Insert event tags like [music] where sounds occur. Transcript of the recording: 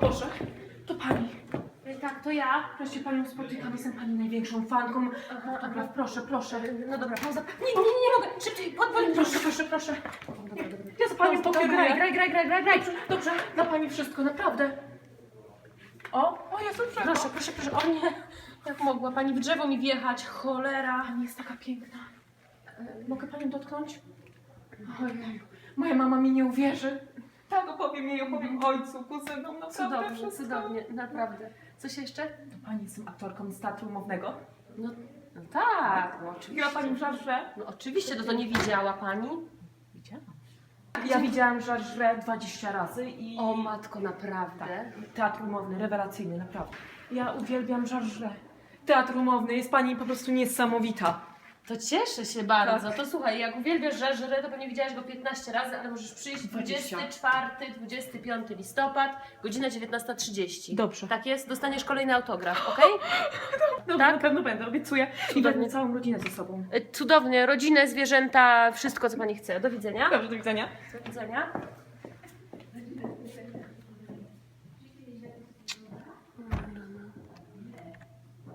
Boże, to pani. Tak, to ja. Wreszcie panią spotykam, jestem pani największą fanką. Aha, Dobra, proszę, proszę. No dobra, pauza. Nie, nie, nie, nie mogę. Szybciej, podwal. Proszę, proszę, proszę. Dobra, dobra, dobra. Ja za panią Graj, pokieruję. graj, graj, graj, graj, graj. Dobrze, dobrze, dla pani wszystko, naprawdę. O, o Jezu, Proszę, proszę, proszę. O nie, jak mogła pani w drzewo mi wjechać? Cholera. Pani jest taka piękna. E, Mogę panią dotknąć? Ojej, moja mama mi nie uwierzy. Tak, opowiem jej, opowiem ojcu, kuzynom, naprawdę Cudownie, wszystko. cudownie, naprawdę. Coś jeszcze? To pani jestem aktorką z teatru umownego. No, no tak, no oczywiście. Widziała pani w żarze? No oczywiście, to to nie widziała pani. Widziałam. Ja widziałam żarże 20 razy i... O matko, naprawdę. Teatr umowny, rewelacyjny, naprawdę. Ja uwielbiam żarże. Teatr umowny jest pani po prostu niesamowita. To cieszę się bardzo. To słuchaj, jak uwielbiasz żarżerę, to pewnie widziałaś go 15 razy, ale możesz przyjść 20. 24, 25 listopad, godzina 19.30. Dobrze. Tak jest? Dostaniesz kolejny autograf, [gasps] okej? No, Tak? na pewno będę, obiecuję. I Cudownie. wezmę całą rodzinę ze sobą. Y, Cudownie, rodzinę, zwierzęta, wszystko co pani chce. Do widzenia. Dobrze, do widzenia. Do widzenia.